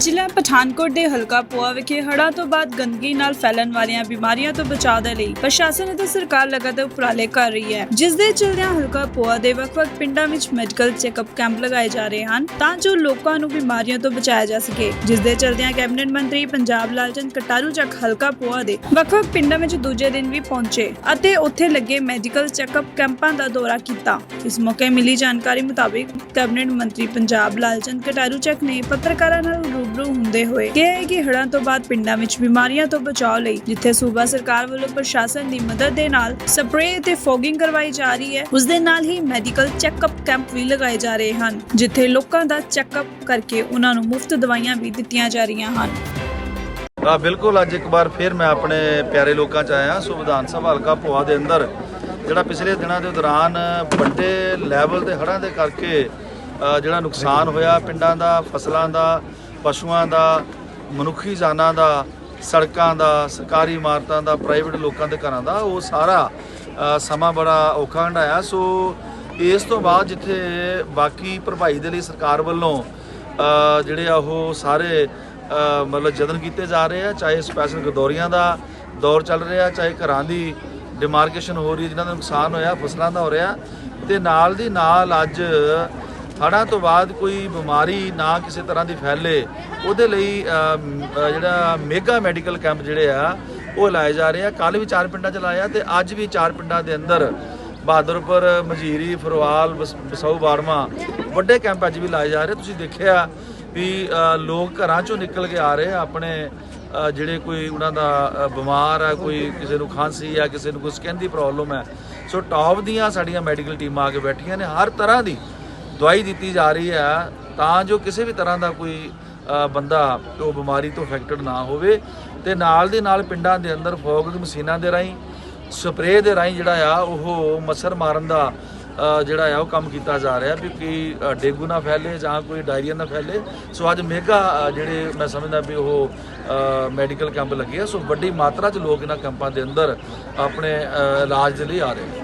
ਜ਼ਿਲ੍ਹਾ ਪਠਾਨਕੋਟ ਦੇ ਹਲਕਾ ਪੋਆ ਵਿਖੇ ਹੜ੍ਹਾਂ ਤੋਂ ਬਾਅਦ ਗੰਦਗੀ ਨਾਲ ਫੈਲਣ ਵਾਲੀਆਂ ਬਿਮਾਰੀਆਂ ਤੋਂ ਬਚਾਅ ਦੇ ਲਈ ਪ੍ਰਸ਼ਾਸਨ ਅਤੇ ਸਰਕਾਰ ਲਗਾਤਾਰ ਉਪਰਾਲੇ ਕਰ ਰਹੀ ਹੈ। ਜਿਸ ਦੇ ਚਲਦਿਆਂ ਹਲਕਾ ਪੋਆ ਦੇ ਵੱਖ-ਵੱਖ ਪਿੰਡਾਂ ਵਿੱਚ ਮੈਡੀਕਲ ਚੈੱਕਅਪ ਕੈਂਪ ਲਗਾਏ ਜਾ ਰਹੇ ਹਨ ਤਾਂ ਜੋ ਲੋਕਾਂ ਨੂੰ ਬਿਮਾਰੀਆਂ ਤੋਂ ਬਚਾਇਆ ਜਾ ਸਕੇ। ਜਿਸ ਦੇ ਚਲਦਿਆਂ ਕੈਬਨਿਟ ਮੰਤਰੀ ਪੰਜਾਬ ਲਾਲਚੰਦ ਕਟਾਰੂ ਚੱਕ ਹਲਕਾ ਪੋਆ ਦੇ ਵੱਖ-ਵੱਖ ਪਿੰਡਾਂ ਵਿੱਚ ਦੂਜੇ ਦਿਨ ਵੀ ਪਹੁੰਚੇ ਅਤੇ ਉੱਥੇ ਲੱਗੇ ਮੈਡੀਕਲ ਚੈੱਕਅਪ ਕੈਂਪਾਂ ਦਾ ਦੌਰਾ ਕੀਤਾ। ਇਸ ਮੌਕੇ ਮਿਲੀ ਜਾਣਕਾਰੀ ਮੁਤਾਬਿਕ ਕੈਬਨਿਟ ਮੰਤਰੀ ਪੰਜਾਬ ਲਾਲਚੰਦ ਕਟਾਰੂ ਚੱਕ ਨੇ ਪੱਤਰਕਾਰਾਂ ਨਾਲ ਰੂਬਰੂ ਹੁੰਦੇ ਹੋਏ। ਕਿਹਾ ਹੈ ਕਿ ਹੜ੍ਹਾਂ ਤੋਂ ਬਾਅਦ ਪਿੰਡਾਂ ਵਿੱਚ ਬਿਮਾਰੀਆਂ ਤੋਂ ਬਚਾਅ ਲਈ, ਜਿੱਥੇ ਸੂਬਾ ਸਰਕਾਰ ਵੱਲੋਂ ਪ੍ਰਸ਼ਾਸਨ ਦੀ ਮਦਦ ਦੇ ਨਾਲ ਸਪਰੇਅ ਅਤੇ ਫੋਗਿੰਗ ਕਰਵਾਈ ਜਾ ਰਹੀ ਹੈ, ਉਸ ਦੇ ਨਾਲ ਹੀ ਮੈਡੀਕਲ ਚੈੱਕਅਪ ਕੈਂਪ ਵੀ ਲਗਾਏ ਜਾ ਰਹੇ ਹਨ, ਜਿੱਥੇ ਲੋਕਾਂ ਦਾ ਚੈੱਕਅਪ ਕਰਕੇ ਉਹਨਾਂ ਨੂੰ ਮੁਫਤ ਦਵਾਈਆਂ ਵੀ ਦਿੱਤੀਆਂ ਜਾ ਰਹੀਆਂ ਹਨ। ਆ ਬਿਲਕੁਲ, ਅੱਜ ਇੱਕ ਵਾਰ ਫਿਰ ਮੈਂ ਆਪਣੇ ਪਿਆਰੇ ਲੋਕਾਂ ਚ ਆਇਆ ਸੋ ਵਿਧਾਨ ਸਭਾ ਹਲਕਾ ਭੋਆ ਦੇ ਅੰਦਰ, ਜਿਹੜਾ ਪਿਛਲੇ ਦਿਨਾਂ ਦੇ ਦੌਰਾਨ ਵੱਡੇ ਲੈਵਲ ਤੇ ਹੜ੍ਹਾਂ ਦੇ ਕਰਕੇ ਜਿਹੜਾ ਨੁਕਸਾਨ ਹੋਇਆ ਪਿੰਡਾਂ ਦਾ, ਫਸਲਾਂ ਦਾ ਪਸ਼ੂਆਂ ਦਾ, ਮਨੁੱਖੀ ਜਾਨਾਂ ਦਾ, ਸੜਕਾਂ ਦਾ, ਸਰਕਾਰੀ ਇਮਾਰਤਾਂ ਦਾ ਪ੍ਰਾਈਵੇਟ ਲੋਕਾਂ ਦੇ ਘਰਾਂ ਦਾ, ਉਹ ਸਾਰਾ ਸਮਾਂ ਬੜਾ ਔਖਾ ਹੰਡਾਇਆ ਸੋ ਇਸ ਤੋਂ ਬਾਅਦ ਜਿੱਥੇ ਬਾਕੀ ਭਰਪਾਈ ਦੇ ਲਈ ਸਰਕਾਰ ਵੱਲੋਂ ਜਿਹੜੇ ਆ ਉਹ ਸਾਰੇ ਮਤਲਬ ਯਤਨ ਕੀਤੇ ਜਾ ਰਹੇ ਆ, ਚਾਹੇ ਸਪੈਸ਼ਲ ਗਦੌਰੀਆਂ ਦਾ ਦੌਰ ਚੱਲ ਰਿਹਾ, ਚਾਹੇ ਘਰਾਂ ਦੀ ਡਿਮਾਰਕੇਸ਼ਨ ਹੋ ਰਹੀ ਹੈ, ਜਿਨ੍ਹਾਂ ਦਾ ਨੁਕਸਾਨ ਹੋਇਆ, ਫਸਲਾਂ ਦਾ ਹੋ ਰਿਹਾ, ਤੇ ਨਾਲ ਦੀ ਨਾਲ ਅੱਜ ਹੜ੍ਹਾਂ ਤੋਂ ਬਾਅਦ ਕੋਈ ਬਿਮਾਰੀ ਨਾ ਕਿਸੇ ਤਰ੍ਹਾਂ ਦੀ ਫੈਲੇ, ਉਹਦੇ ਲਈ ਜਿਹੜਾ ਮੇਗਾ ਮੈਡੀਕਲ ਕੈਂਪ ਜਿਹੜੇ ਆ, ਉਹ ਲਾਏ ਜਾ ਰਹੇ ਆ। ਕੱਲ ਵੀ ਚਾਰ ਪਿੰਡਾਂ ਚ ਲਾਇਆ ਤੇ ਅੱਜ ਵੀ ਚਾਰ ਪਿੰਡਾਂ ਦੇ ਅੰਦਰ ਬਹਾਦਰਪੁਰ, ਮਜੀਰੀ, ਫਰਵਾਲ, ਬਸ- ਬਸau ਬਾੜਮਾ ਵੱਡੇ ਕੈਂਪ ਅੱਜ ਵੀ ਲਾਏ ਜਾ ਰਹੇ। ਤੁਸੀਂ ਦੇਖਿਆ ਵੀ ਲੋਕ ਘਰਾਂ ਚੋਂ ਨਿਕਲ ਕੇ ਆ ਰਹੇ ਆ, ਆਪਣੇ ਜਿਹੜੇ ਕੋਈ ਉਹਨਾਂ ਦਾ ਬਿਮਾਰ ਆ, ਕੋਈ ਕਿਸੇ ਨੂੰ ਖਾਂਸੀ ਆ, ਕਿਸੇ ਨੂੰ ਕੋਈ ਸਕਿਨ ਦੀ ਪ੍ਰੋਬਲਮ ਹੈ ਸੋ ਟੌਪ ਦੀਆਂ ਸਾਡੀਆਂ ਮੈਡੀਕਲ ਟੀਮਾਂ ਆ ਕੇ ਬੈਠੀਆਂ ਨੇ, ਹਰ ਤਰ੍ਹਾਂ ਦੀ ਦਵਾਈ ਦਿੱਤੀ ਜਾ ਰਹੀ ਹੈ ਤਾਂ ਜੋ ਕਿਸੇ ਵੀ ਤਰ੍ਹਾਂ ਦਾ ਕੋਈ ਬੰਦਾ ਉਹ ਬਿਮਾਰੀ ਤੋਂ ਅਫੈਕਟਡ ਨਾ ਹੋਵੇ ਤੇ ਨਾਲ ਦੇ ਨਾਲ ਪਿੰਡਾਂ ਦੇ ਅੰਦਰ ਫੋਗ ਮਸ਼ੀਨਾਂ ਦੇ ਰਾਹੀਂ, ਸਪਰੇਅ ਦੇ ਰਾਹੀਂ ਜਿਹੜਾ ਆ, ਉਹ ਮੱਛਰ ਮਾਰਨ ਦਾ ਜਿਹੜਾ ਆ, ਉਹ ਕੰਮ ਕੀਤਾ ਜਾ ਰਿਹਾ ਵੀ ਕਿ ਡੇਂਗੂ ਨਾ ਫੈਲੇ ਜਾਂ ਕੋਈ ਡਾਇਰੀਆ ਨਾ ਫੈਲੇ। ਸੋ ਅੱਜ ਮੇਗਾ ਜਿਹੜੇ ਮੈਂ ਸਮਝਦਾ ਵੀ ਉਹ ਮੈਡੀਕਲ ਕੈਂਪ ਲੱਗੇ ਆ, ਸੋ ਵੱਡੀ ਮਾਤਰਾ 'ਚ ਲੋਕ ਇਹਨਾਂ ਕੈਂਪਾਂ ਦੇ ਅੰਦਰ ਆਪਣੇ ਇਲਾਜ ਦੇ ਲਈ ਆ ਰਹੇ